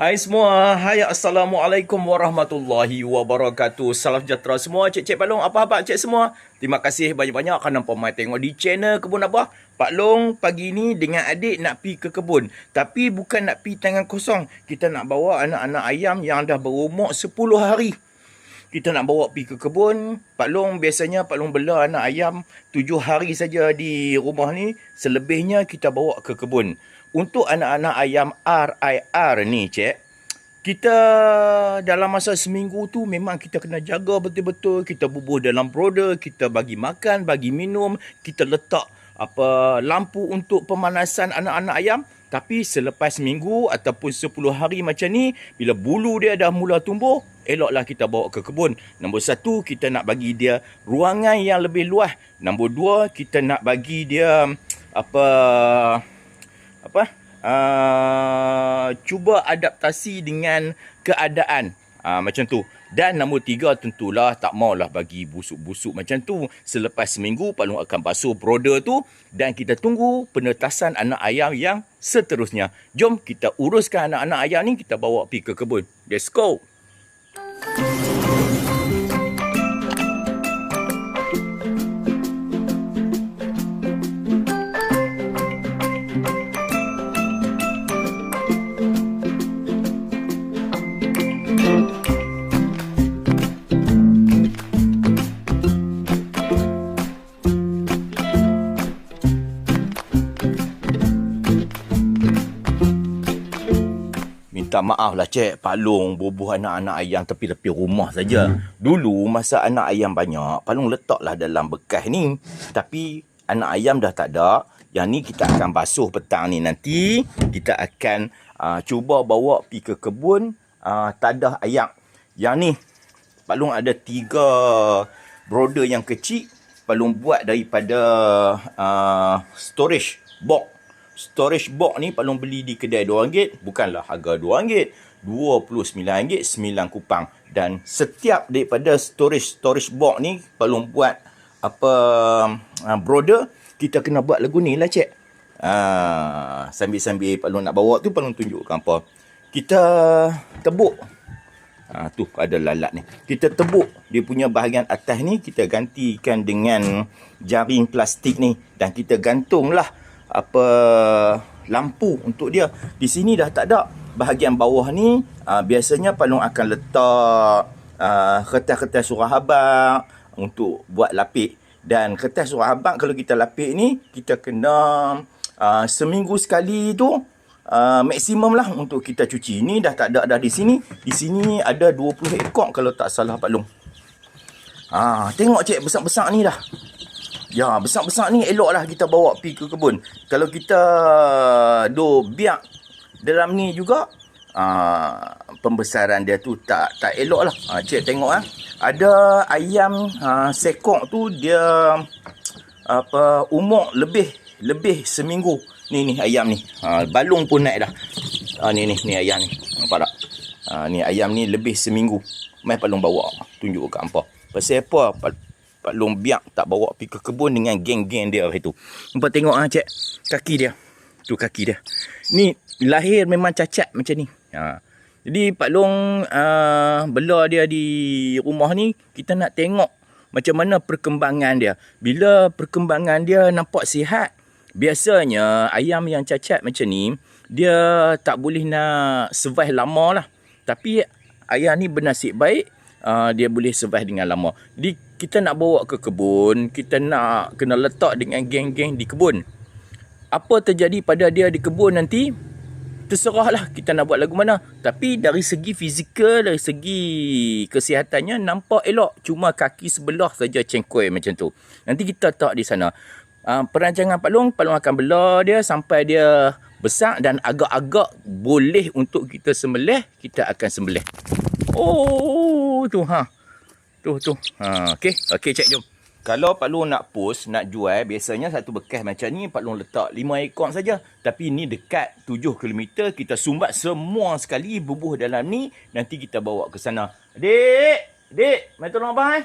Hai semua, hai Assalamualaikum warahmatullahi wabarakatuh. Salam sejahtera semua, cik-cik Pak Long, apa-apa cik semua? Terima kasih banyak-banyak kerana pemain tengok di channel Kebun Abah. Pak Long pagi ni dengan adik nak pi ke kebun. Tapi bukan nak pi tangan kosong. Kita nak bawa anak-anak ayam yang dah berumur 10 hari kita nak bawa pi ke kebun. Pak Long biasanya Pak Long bela anak ayam tujuh hari saja di rumah ni. Selebihnya kita bawa ke kebun untuk anak-anak ayam RIR ni cik kita dalam masa seminggu tu memang kita kena jaga betul-betul kita bubuh dalam broder kita bagi makan bagi minum kita letak apa lampu untuk pemanasan anak-anak ayam tapi selepas minggu ataupun 10 hari macam ni bila bulu dia dah mula tumbuh eloklah kita bawa ke kebun. Nombor satu kita nak bagi dia ruangan yang lebih luas. Nombor dua kita nak bagi dia apa apa uh, cuba adaptasi dengan keadaan. Uh, macam tu. Dan nombor tiga tentulah tak maulah bagi busuk-busuk macam tu. Selepas seminggu Pak Long akan basuh broder tu. Dan kita tunggu penetasan anak ayam yang seterusnya. Jom kita uruskan anak-anak ayam ni kita bawa pergi ke kebun. Let's go Thank you. Minta maaf lah cik Pak Long bubuh anak-anak ayam tepi-tepi rumah saja. Hmm. Dulu masa anak ayam banyak, Pak Long letaklah dalam bekas ni. Tapi anak ayam dah tak ada. Yang ni kita akan basuh petang ni nanti. Kita akan uh, cuba bawa pi ke kebun uh, tadah ayam. Yang ni Pak Long ada tiga broder yang kecil. Pak Long buat daripada uh, storage box storage box ni Pak beli di kedai RM2 bukanlah harga RM2 RM29 9 kupang dan setiap daripada storage storage box ni Pak buat apa uh, broader kita kena buat lagu ni lah cik uh, sambil-sambil Pak nak bawa tu Pak tunjukkan apa kita tebuk Ha, tu ada lalat ni. Kita tebuk dia punya bahagian atas ni. Kita gantikan dengan jaring plastik ni. Dan kita gantunglah apa lampu untuk dia. Di sini dah tak ada. Bahagian bawah ni uh, biasanya Palung akan letak uh, kertas-kertas surah habak untuk buat lapik. Dan kertas surah habak kalau kita lapik ni kita kena uh, seminggu sekali tu uh, maksimum lah untuk kita cuci. Ini dah tak ada dah di sini. Di sini ada 20 ekor kalau tak salah Palung. Ah, tengok cik besar-besar ni dah. Ya, besar-besar ni eloklah kita bawa pi ke kebun. Kalau kita do biak dalam ni juga, aa, ah, pembesaran dia tu tak tak elok lah. Ha, cik tengok ah. Ada ayam ha, sekok tu dia apa umur lebih lebih seminggu. Ni ni ayam ni. Ha, balung pun naik dah. Ha, ni ni ni ayam ni. Nampak tak? Ha, ni ayam ni lebih seminggu. Mai palung bawa. Tunjuk kat hampa. Pasal apa? Pak Long biak tak bawa pergi ke kebun dengan geng-geng dia itu. Nampak tengok ah cik. Kaki dia. Tu kaki dia. Ni lahir memang cacat macam ni. Ha. Jadi Pak Long uh, bela dia di rumah ni kita nak tengok macam mana perkembangan dia. Bila perkembangan dia nampak sihat, biasanya ayam yang cacat macam ni dia tak boleh nak survive lama lah. Tapi ayam ni bernasib baik, uh, dia boleh survive dengan lama. Jadi kita nak bawa ke kebun, kita nak kena letak dengan geng-geng di kebun. Apa terjadi pada dia di kebun nanti, terserahlah kita nak buat lagu mana. Tapi dari segi fizikal, dari segi kesihatannya, nampak elok. Cuma kaki sebelah saja cengkoi macam tu. Nanti kita tak di sana. Uh, perancangan Pak Long, Pak Long akan bela dia sampai dia besar dan agak-agak boleh untuk kita sembelih, kita akan sembelih. Oh, tu ha. Tu tu. Ha okey. Okey cek jom. Kalau Pak Long nak post, nak jual, biasanya satu bekas macam ni Pak Long letak 5 ekor saja. Tapi ni dekat 7 km, kita sumbat semua sekali bubuh dalam ni, nanti kita bawa ke sana. Adik, adik, mai tolong abang eh.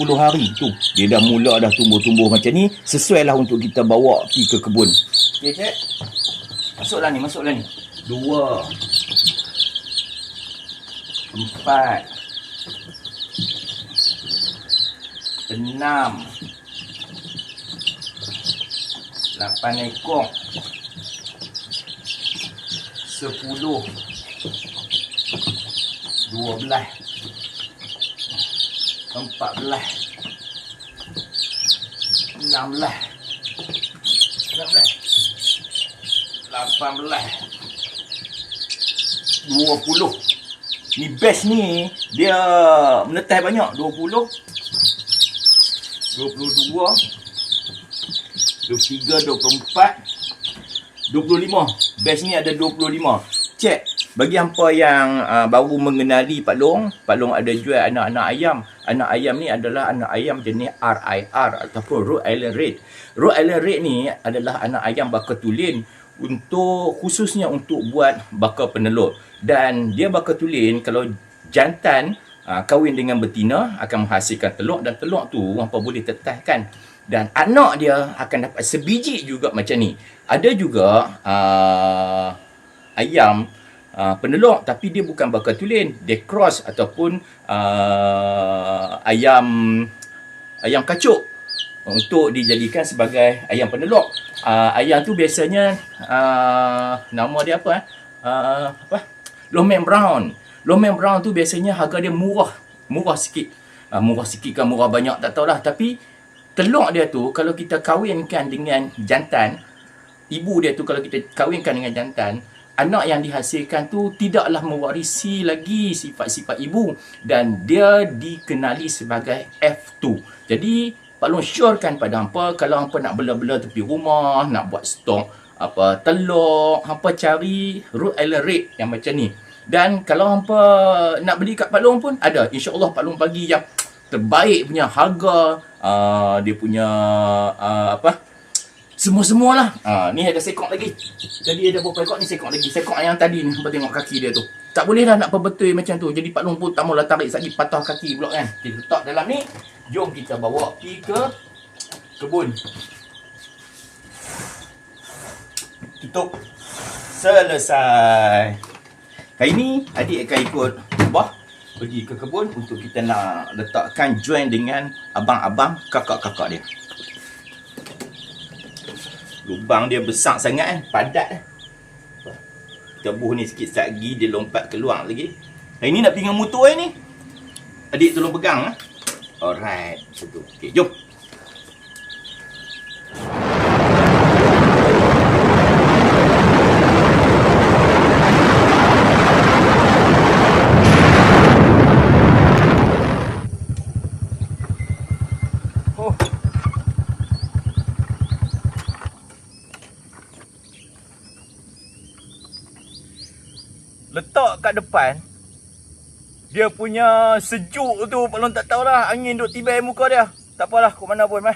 10 hari tu. Dia dah mula dah tumbuh-tumbuh macam ni. Sesuai lah untuk kita bawa pergi ke kebun. Okey cik. Masuklah ni, masuklah ni. Dua. Empat. Enam. Lapan ekor. Sepuluh. Dua belas. Empat belas. Enam belas. Enam belas. Lapan belas. Dua puluh. Ni best ni, dia menetas banyak. Dua puluh. Dua puluh dua. Dua puluh tiga, dua puluh empat. Dua puluh lima. Best ni ada dua puluh lima. Cek. Bagi hampa yang uh, baru mengenali Pak Long, Pak Long ada jual anak-anak ayam. Anak ayam ni adalah anak ayam jenis RIR ataupun Rhode Island Red. Rhode Island Red ni adalah anak ayam bakar tulin untuk khususnya untuk buat bakar penelur. Dan dia bakar tulin kalau jantan uh, kahwin dengan betina akan menghasilkan telur dan telur tu hampa boleh tetahkan dan anak dia akan dapat sebiji juga macam ni. Ada juga uh, ayam uh, penelok tapi dia bukan bakar tulin dia cross ataupun uh, ayam ayam kacuk untuk dijadikan sebagai ayam penelok uh, ayam tu biasanya uh, nama dia apa eh? Uh, apa? Lomen Brown. Lomen Brown tu biasanya harga dia murah. Murah sikit. Uh, murah sikit kan murah banyak tak tahulah. Tapi telur dia tu kalau kita kahwinkan dengan jantan ibu dia tu kalau kita kahwinkan dengan jantan anak yang dihasilkan tu tidaklah mewarisi lagi sifat-sifat ibu dan dia dikenali sebagai F2. Jadi Pak Long syorkan pada hampa kalau hampa nak bela-bela tepi rumah, nak buat stok apa telur, hampa cari Island Red yang macam ni. Dan kalau hampa nak beli kat Pak Long pun ada. InsyaAllah Pak Long bagi yang terbaik punya harga, uh, dia punya uh, apa semua-semua lah. Ha, ni ada sekok lagi. Jadi ada beberapa ekor ni sekok lagi. Sekok yang tadi ni, hampa tengok kaki dia tu. Tak boleh dah nak perbetul macam tu. Jadi Pak Long pun tak maulah tarik lagi patah kaki pula kan. Kita letak dalam ni. Jom kita bawa pergi ke kebun. Tutup. Selesai. Kali ni adik akan ikut Abah pergi ke kebun untuk kita nak letakkan join dengan abang-abang kakak-kakak dia. Lubang dia besar sangat kan, padat kan. Kita ni sikit lagi, dia lompat keluar lagi. Hari ni nak dengan motor ni. Adik tolong pegang lah. Alright, tu. Okay, jom. Letak kat depan dia punya sejuk tu Pak Long tak tahulah angin duk tiba muka dia. Tak apalah kau mana pun meh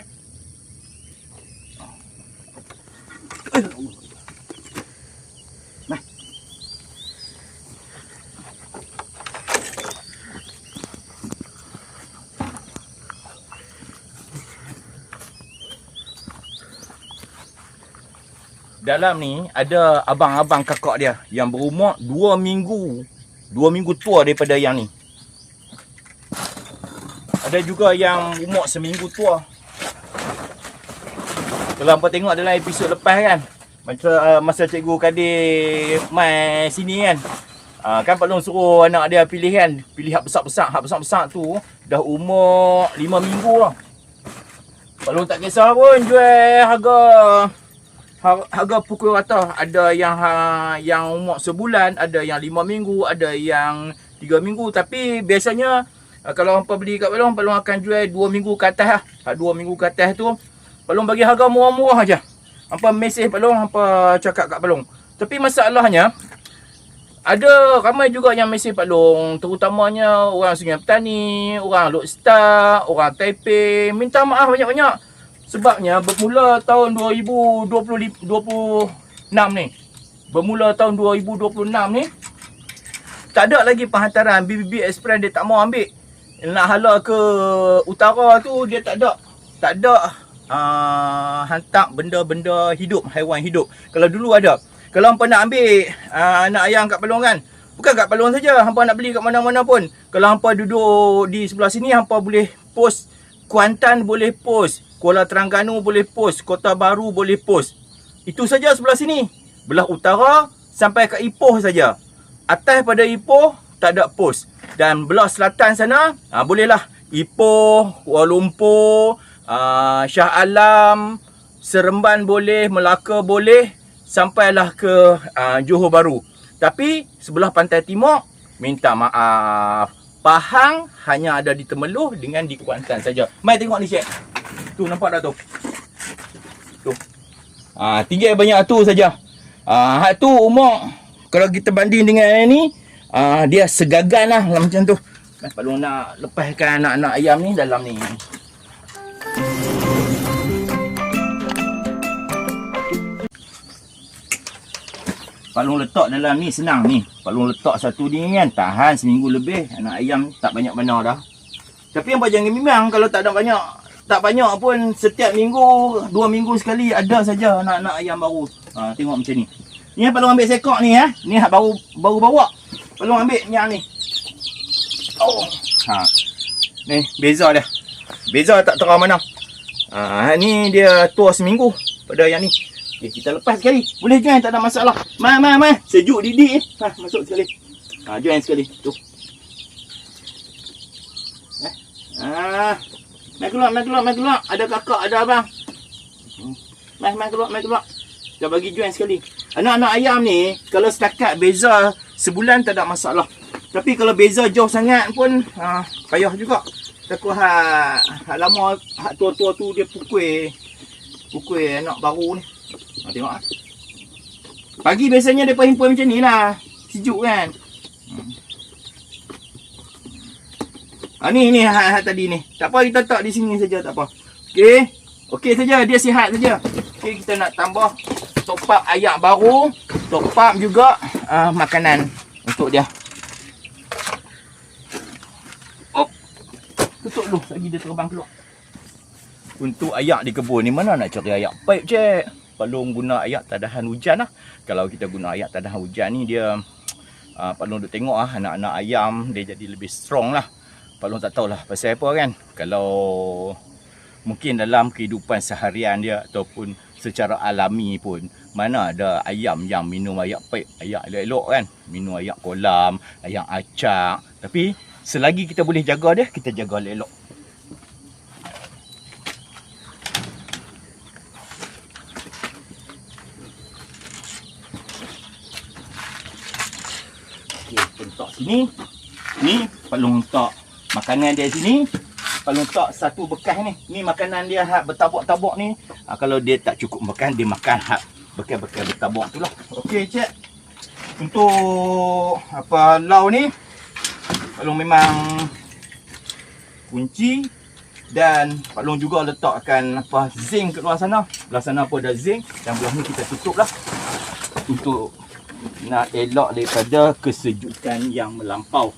dalam ni ada abang-abang kakak dia yang berumur 2 minggu. 2 minggu tua daripada yang ni. Ada juga yang umur seminggu tua. Kalau hampa tengok dalam episod lepas kan. Masa uh, masa cikgu Kadir mai sini kan. Uh, kan Pak Long suruh anak dia pilih kan. Pilih hak besar-besar. Hak besar-besar tu dah umur 5 minggu lah. Pak Long tak kisah pun jual harga har- harga pukul rata ada yang ha, yang umur sebulan, ada yang lima minggu, ada yang tiga minggu tapi biasanya uh, kalau hangpa beli kat Balong, Balong akan jual dua minggu ke atas lah. Ha, dua minggu ke atas tu Balong bagi harga murah-murah aja. Hangpa mesej Balong, hangpa cakap kat Balong. Tapi masalahnya ada ramai juga yang mesej Pak Long Terutamanya orang Sungai Petani Orang Lok Star Orang Taipei Minta maaf banyak-banyak Sebabnya bermula tahun 2020, 26 ni Bermula tahun 2026 ni Tak ada lagi penghantaran BBB Express dia tak mau ambil nak hala ke utara tu dia tak ada tak ada uh, hantar benda-benda hidup, haiwan hidup. Kalau dulu ada. Kalau hampa nak ambil uh, anak ayam kat Palong kan, bukan kat Palong saja, hampa nak beli kat mana-mana pun. Kalau hampa duduk di sebelah sini, hampa boleh post Kuantan boleh post, Kuala Terengganu boleh post, Kota Baru boleh post. Itu saja sebelah sini. Belah utara sampai ke Ipoh saja. Atas pada Ipoh tak ada post. Dan belah selatan sana, ha, bolehlah Ipoh, Kuala Lumpur, uh, Shah Alam, Seremban boleh, Melaka boleh, sampailah ke uh, Johor Baru. Tapi sebelah pantai timur, minta maaf. Pahang hanya ada di Temeloh dengan di Kuantan saja. Mai tengok ni Syed. Tu nampak dah tu. Tu. Ah tinggal banyak tu saja. Ah ha, tu umur kalau kita banding dengan yang ni, ah dia segagan lah macam tu. Kalau nak lepaskan anak-anak ayam ni dalam ni. Palung letak dalam ni senang ni. Palung letak satu ni kan tahan seminggu lebih. Anak ayam tak banyak mana dah. Tapi yang jangan memang kalau tak ada banyak tak banyak pun setiap minggu, dua minggu sekali ada saja anak-anak ayam baru. Ha, tengok macam ni. Ni palung ambil sekok ni ya. Ni hak baru baru bawa. Palung ambil yang ni. Oh. Ha. Ni beza dia. Beza tak terang mana. Ha, ni dia tua seminggu pada yang ni. Okay, kita lepas sekali. Boleh join tak ada masalah. Mai, mai, mai. Sejuk didik. Ha, masuk sekali. Ha, join sekali. Tu. Eh. Ha. Mai keluar, mai keluar, mai keluar. Ada kakak, ada abang. Mai, mai keluar, mai keluar. Kita bagi join sekali. Anak-anak ayam ni, kalau setakat beza sebulan tak ada masalah. Tapi kalau beza jauh sangat pun, ha, payah juga. Takut hak, hak lama, hak tua-tua tu dia pukul. Pukul anak baru ni. Ha, tengok ah. Pagi biasanya dia himpun macam ni lah. Sejuk kan. Hmm. Ha, ni ni ha, ha, tadi ni. Tak apa kita tak di sini saja tak apa. Okey. Okey saja dia sihat saja. Okey kita nak tambah top up ayak baru, top up juga uh, makanan untuk dia. Oh. Tutup dulu lagi dia terbang keluar. Untuk ayak di kebun ni mana nak cari ayak pipe cek? Palung guna ayak tadahan hujan lah. Kalau kita guna ayak tadahan hujan ni dia uh, Palung duk tengok lah anak-anak ayam dia jadi lebih strong lah. Palung tak tahulah pasal apa kan. Kalau mungkin dalam kehidupan seharian dia ataupun secara alami pun mana ada ayam yang minum ayak paip, ayak elok-elok kan. Minum ayak kolam, ayak acak. Tapi selagi kita boleh jaga dia, kita jaga elok-elok. letak sini. Ni perlu letak makanan dia sini. Perlu letak satu bekas ni. Ni makanan dia hak bertabuk-tabuk ni. Ha, kalau dia tak cukup makan, dia makan hak bekas-bekas bertabuk tu lah. Okey, cik. Untuk apa lau ni. Perlu memang kunci dan Pak Long juga letakkan apa zinc kat luar sana. Belah sana pun ada zinc dan belah ni kita tutup lah untuk nak elak daripada kesejukan yang melampau.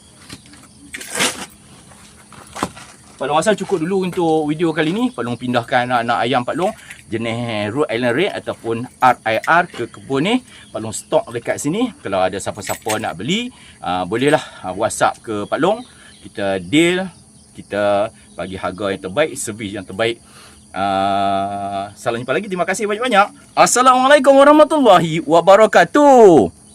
Pak Long rasa cukup dulu untuk video kali ni. Pak Long pindahkan anak-anak ayam Pak Long jenis Rhode Island Red ataupun RIR ke kebun ni. Pak Long stok dekat sini. Kalau ada siapa-siapa nak beli, uh, bolehlah uh, WhatsApp ke Pak Long. Kita deal, kita bagi harga yang terbaik, servis yang terbaik. Uh, salam jumpa lagi. Terima kasih banyak-banyak. Assalamualaikum warahmatullahi wabarakatuh.